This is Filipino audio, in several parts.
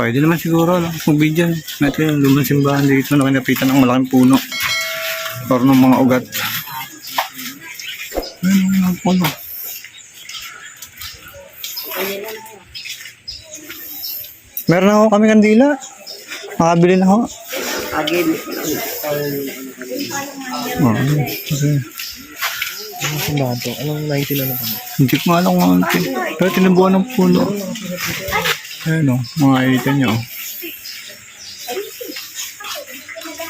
Pwede naman siguro lang kung bigyan. Ito yung lumang simbahan dito na kinapitan ng malaking puno. Or ng mga ugat. Ayun mga puno. Meron na ako kami kandila. Makabili na ako. Agil. Oh, okay. Ang bato. Anong 90 na naman? Hindi ko alam kung ano. Pero tinabuhan ng puno. Ayun o, mga itan niya o.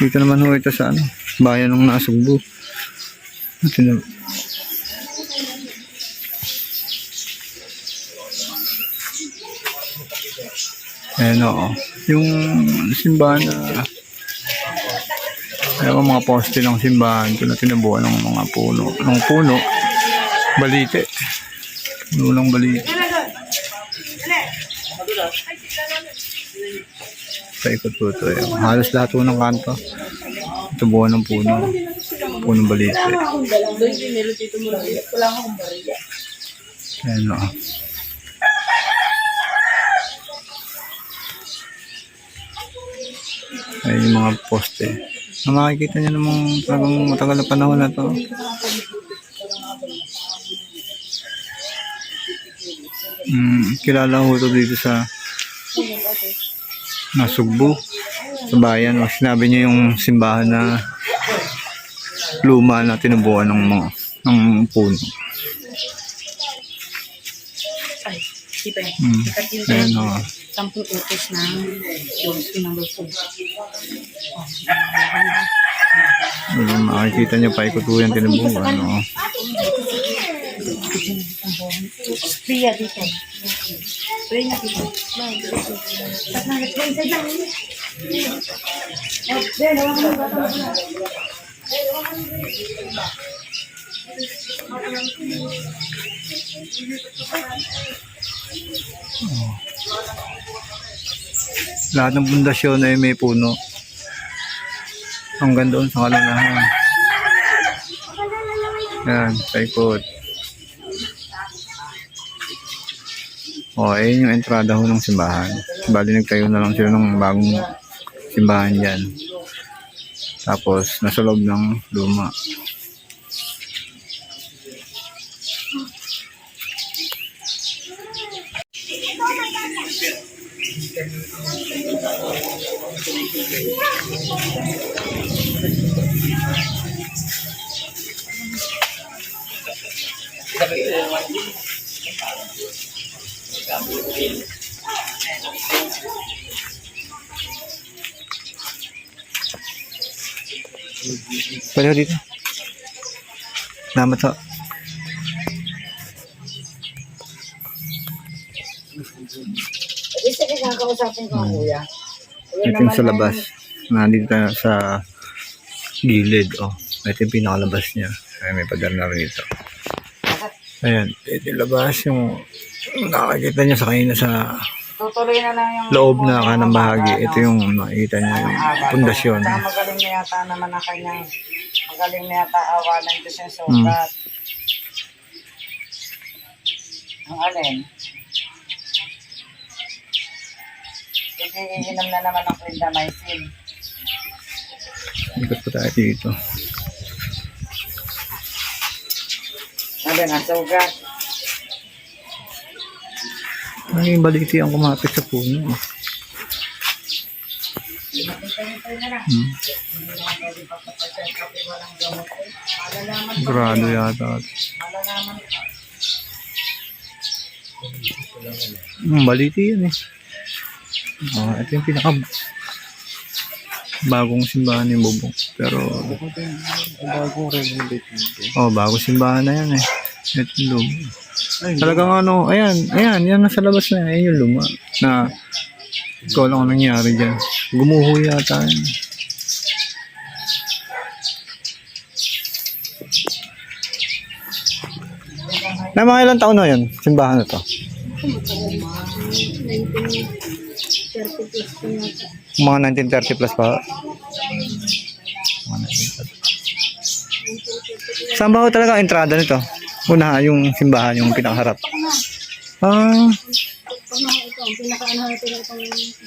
Dito naman ho ito sa ano, bayan ng Nasugbu. Tinab Ayan o. Yung simbahan na Ayan mga poste ng simbahan. Ito na tinabuhan ng mga puno. Ng puno. Balite. Puno ng balite. Paikot po ito. eh. Halos lahat po ng kanto. Ito buwan ng puno. Punong balite. Ayan o. Ayan yung mga poste. Na makikita niyo namang talagang matagal na panahon na to. Mm, kilala ko to dito sa Nasugbu sa bayan. O, sinabi niya yung simbahan na luma na tinubuan ng mga ng puno. Ay, di ba? Mm. Yung Ayan o. sampung utos ng Diyos ng Luzon. Ayan, makikita niyo pa ikutuyan tinubuan. O. Priya dito. Priya na dito. Tapos na, let's go inside lang. Oh, there, nawa ka ng bata mo na. Lahat ng pundasyon ay may puno. Hanggang doon sa kalanahan. Yan, paikot. O, yung entrada ho ng simbahan. Bali, nagtayo na lang sila ng bagong simbahan dyan. Tapos, nasa loob ng luma. Pwede dito. Salamat. Isa ka kakausapin ko, kuya. Ito yung sa labas. Nandito tayo sa gilid. Oh. Ito yung pinakalabas niya. Ay, may pader na rito. Ayan. Ito yung labas. Yung nakakita niya sa kanina sa Tutuloy na lang yung... loob na kanang bahagi. Ito yung makikita niya yung pundasyon. Tsaka magaling na yata naman ang kanyang... Magaling na yata awalan ko siya sugat. Ang alin? Hindi iinom na naman ng clindamycin. Ikot po tayo dito. Alin ang sugat? Ay, baliti ang kumapit sa puno. Hmm. Grado yata. Hmm, baliti yan eh. Oh, ito yung pinaka bagong simbahan ni Bubong. Pero, Bagong regulate oh, bagong simbahan na yan eh. Ito yung luma. Talagang ano, ayan, ayan, yan nasa labas na, ayan yung luma. Na, ikaw lang ang nangyari dyan. Gumuho yata yan. Na mga ilang taon na yun, simbahan na to? Mga 1930 plus pa. Mga 1930. Saan ba talaga ang entrada nito? Una, yung simbahan, yung pinakaharap. Ah,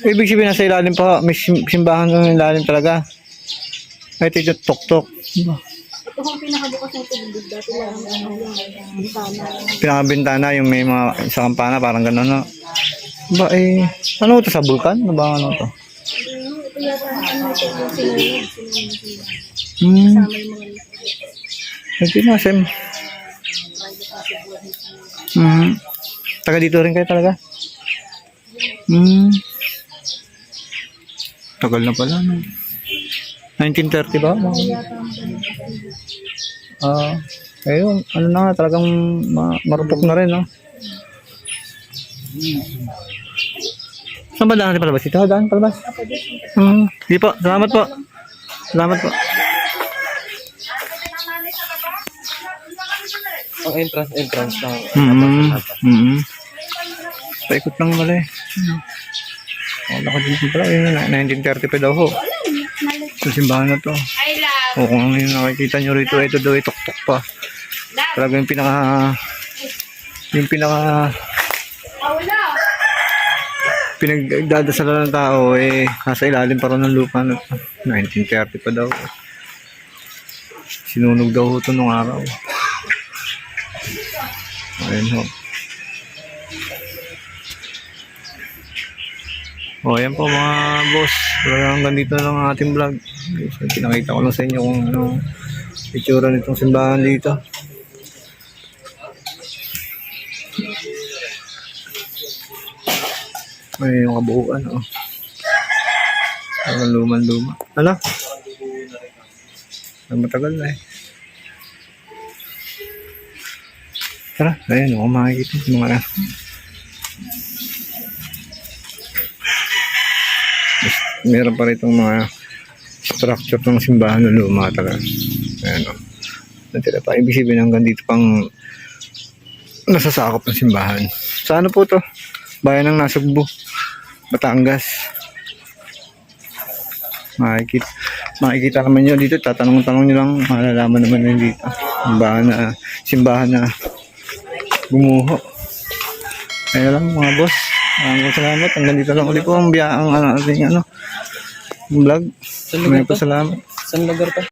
Ibig sabihin nasa ilalim pa, may sim- simbahan ng ilalim talaga. Ay, ito yung tok-tok. Ito ang pinakabukas ng tubig. Dati lang ang ano yung bintana. Pinakabintana yung may mga sa kampana, parang gano'n na. Ba eh, ano ito sa bulkan? Ano ba ano to? Ito yata ang ano ito yung sinunod. Sinunod. Hmm, Kasama yung mga ito na. Hmm. Taga dito rin kayo talaga? Hmm. Tagal na pala. No? 1930 ba? Ah, ayun, ano na nga, talagang ma marupok na rin, no? Saan ba daan natin palabas? Ito, daan palabas? Hmm, di po, salamat po. Salamat po. Ang entrance, entrance lang. Mm-hmm. Mm-hmm. Paikot lang mali. Wala ko din pala. Yun, 1930 pa daw ho. Sa simbahan na to. O kung ano yung nakikita nyo rito, ito daw itok-tok pa. Talaga yung pinaka... Yung pinaka... Pinagdadasal ng tao eh nasa ilalim pa rin ng lupa na 1930 pa daw. Sinunog daw ito nung araw. Ayun ho. O, ayan po mga boss. Hanggang dito lang ang ating vlog. So, pinakita ko lang sa inyo kung ano itsura nitong simbahan dito. Ay, yung kabuuan, oh. Parang luman-luma. Ay, matagal na eh. Tara, ayun, ako makikita yung mga meron pa rito mga structure ng simbahan na luma talaga. Ayan o. Natira pa. Ibig sabihin hanggang dito pang nasasakop ng simbahan. Sa ano po to? Bayan ng Nasugbu. Batangas. Makikita, makikita naman nyo dito. Tatanong-tanong nyo lang. Malalaman naman nyo dito. Simbahan na, simbahan na gumuho. Ayun lang mga boss. Maraming salamat. Hanggang dito lang ulit po ang biya ang ano, ating ano, vlog. Maraming salamat. Saan lugar to?